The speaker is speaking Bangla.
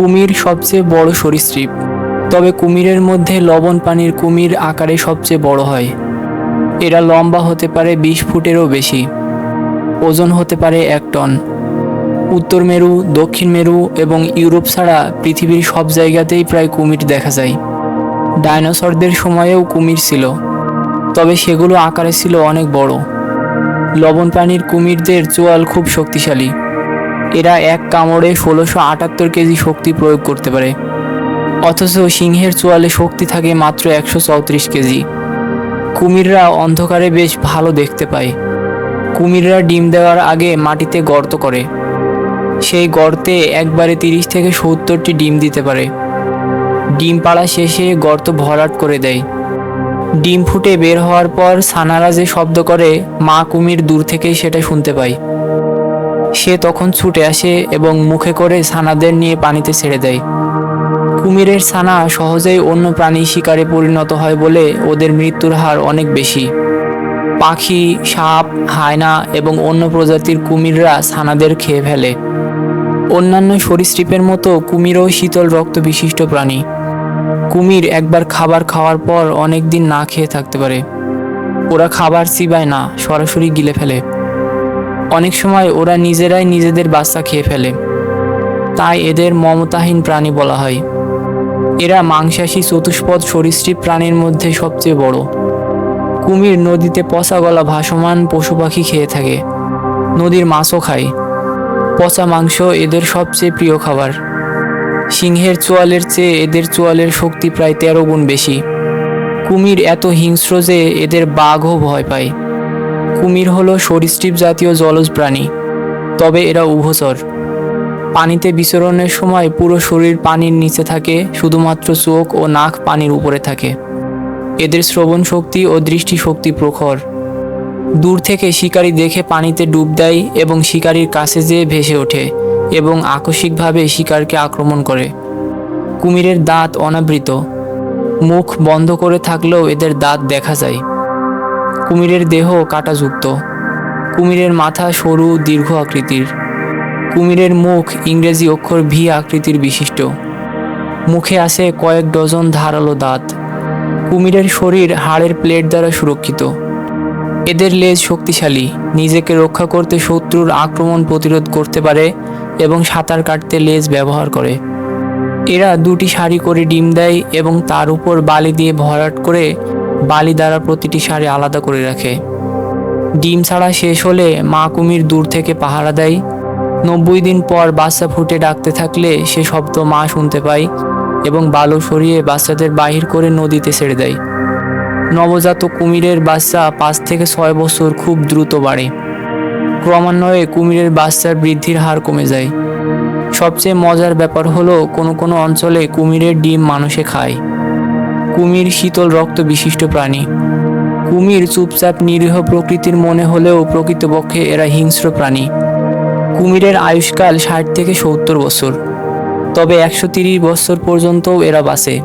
কুমির সবচেয়ে বড় সরীসৃপ। তবে কুমিরের মধ্যে লবণ পানির কুমির আকারে সবচেয়ে বড় হয়। এরা লম্বা হতে পারে বিশ ফুটেরও বেশি। ওজন হতে পারে এক টন। উত্তর মেরু, দক্ষিণ মেরু এবং ইউরোপ ছাড়া পৃথিবীর সব জায়গাতেই প্রায় কুমির দেখা যায়। ডাইনোসরদের সময়েও কুমির ছিল। তবে সেগুলো আকারে ছিল অনেক বড়। লবণ পানির কুমিরদের চোয়াল খুব শক্তিশালী। এরা এক কামড়ে ষোলোশো আটাত্তর কেজি শক্তি প্রয়োগ করতে পারে। অথচ সিংহের চোয়ালে শক্তি থাকে মাত্র একশো চৌত্রিশ কেজি। কুমিররা অন্ধকারে বেশ ভালো দেখতে পায়। কুমিররা ডিম দেওয়ার আগে মাটিতে গর্ত করে। সেই গর্তে একবারে তিরিশ থেকে সত্তরটি ডিম দিতে পারে। ডিম পাড়া শেষে গর্ত ভরাট করে দেয়। ডিম ফুটে বের হওয়ার পর সানারা যে শব্দ করে, মা কুমির দূর থেকেই সেটা শুনতে পায়। সে তখন ছুটে আসে এবং মুখে করে ছানাদের নিয়ে পানিতে ছেড়ে দেয়। কুমিরের ছানা সহজেই অন্য প্রাণী শিকারে পরিণত হয় বলে ওদের মৃত্যুর হার অনেক বেশি। পাখি, সাপ, হায়না এবং অন্য প্রজাতির কুমিররা ছানাদের খেয়ে ফেলে। অন্যান্য সরীসৃপের মতো কুমিরও শীতল রক্ত বিশিষ্ট প্রাণী। কুমির একবার খাবার খাওয়ার পর অনেক দিন না খেয়ে থাকতে পারে। ওরা খাবার চিবায় না, সরাসরি গিলে ফেলে। অনেক সময় ওরা নিজেরাই নিজেদের বাচ্চা খেয়ে ফেলে। তাই এদের মমতাহীন প্রাণী বলা হয়। এরা মাংসাশী চতুষ্পদ সরীসৃপ প্রাণীর মধ্যে সবচেয়ে বড়। কুমির নদীতে পচা গলা ভাসমান পশু পাখি খেয়ে থাকে। নদীর মাছও খায়। পচা মাংস এদের সবচেয়ে প্রিয় খাবার। সিংহের চোয়ালের চেয়ে এদের চোয়ালের শক্তি প্রায় তেরো গুণ বেশি। কুমির এত হিংস্র যে এদের বাঘও ভয় পায়। কুমির হলো সরীসৃপ জাতীয় জলজ প্রাণী, তবে এরা উভচর। পানিতে বিচরণের সময় পুরো শরীর পানির নিচে থাকে, শুধুমাত্র চোখ ও নাক পানির উপরে থাকে। এদের শ্রবণ শক্তি ও দৃষ্টি শক্তি প্রখর। দূর থেকে শিকারী দেখে পানিতে ডুব দেয় এবং শিকারীর কাছে যেয়ে ভেসে ওঠে এবং আকস্মিকভাবে শিকারকে আক্রমণ করে। কুমিরের দাঁত অনাবৃত। মুখ বন্ধ করে থাকলেও এদের দাঁত দেখা যায়। কুমিরের দেহ কাঁটাযুক্ত। কুমিরের মাথা সরু, দীর্ঘ আকৃতির। কুমিরের মুখ ইংরেজি অক্ষর ভি আকৃতির বিশিষ্ট। মুখে আছে কয়েক ডজন ধারালো দাঁত। কুমিরের শরীর হাড়ের প্লেট দ্বারা সুরক্ষিত। এদের লেজ শক্তিশালী, নিজেকে রক্ষা করতে শত্রুর আক্রমণ প্রতিরোধ করতে পারে এবং সাঁতার কাটতে লেজ ব্যবহার করে। এরা দুটি সারি করে ডিম দেয় এবং তার উপর বালি দিয়ে ভরাট করে বালি দ্বারা প্রতিটি সারি আলাদা করে রাখে। ডিম ছাড়া শেষ হলে মা কুমির দূর থেকে পাহারা দেয়। নব্বই দিন পর বাচ্চা ফুটে ডাকতে থাকলে সে শব্দ মা শুনতে পায় এবং বালু সরিয়ে বাচ্চাদের বাহির করে নদীতে ছেড়ে দেয়। নবজাত কুমিরের বাচ্চা পাঁচ থেকে ছয় বছর খুব দ্রুত বাড়ে। ক্রমান্বয়ে কুমিরের বাচ্চার বৃদ্ধির হার কমে যায়। সবচেয়ে মজার ব্যাপার হলো, কোনো কোনো অঞ্চলে কুমিরের ডিম মানুষে খায়। কুমির শীতল রক্ত বিশিষ্ট প্রাণী। কুমির চুপচাপ নিরীহ প্রকৃতির মনে হলেও প্রকৃতপক্ষে এরা হিংস্র প্রাণী। কুমিরের আয়ুষ্কাল ষাট থেকে সত্তর বছর। তবে একশো তিরিশ বছর পর্যন্তও এরা বাঁচে।